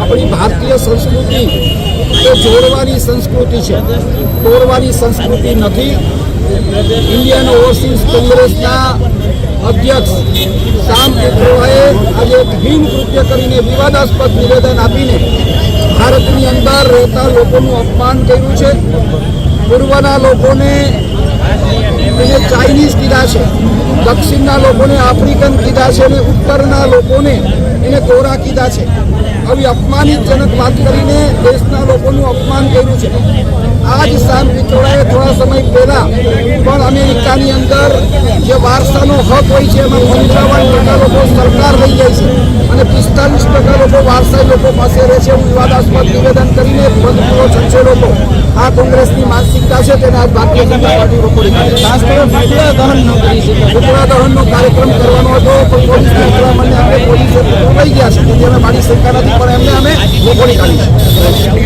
આપણી ભારતીય સંસ્કૃતિ એ જોડવાની સંસ્કૃતિ છે. તોડવાની સંસ્કૃતિ નથી. ઇન્ડિયન ઓવરસીઝ કોંગ્રેસના અધ્યક્ષ શ્યામ પિત્રોએ આજે એક હિન કૃત્ય કરીને વિવાદાસ્પદ નિવેદન આપીને ભારતની અંદર રહેતા લોકોનું અપમાન કર્યું છે. પૂર્વના લોકોને કીધા છે. દક્ષિણના લોકોને આફ્રિકન કીધા છે અને ઉત્તરના લોકોને એને કોરા કીધા છે. આવી અપમાનિતજનક વાત કરીને દેશના લોકોનું અપમાન કર્યું છે. આ જ સામ પિત્રોડાએ થોડા સમય પહેલા પણ અમેરિકાની અંદર જે વારસાનો હક હોય છે, એમાં પંચાવન ટકા લોકો સરકાર લઈ જાય છે અને પિસ્તાલીસ ટકા લોકો વારસાઈ લોકો પાસે રહે છે. વિવાદાસ્પદ નિવેદન કરીને બંધપૂર્વ છસો લોકો આ કોંગ્રેસની છે તેને આજ ભારતીય જનતા પાર્ટી કરીને પુતળા દહનનો કાર્યક્રમ કરવાનો હતો પણ પોલીસના અથડામણને આપણે પોલીસે ગયા છે તેથી અમે મારી શંકા નથી પણ એમને અમે રોકડી કાઢી છે.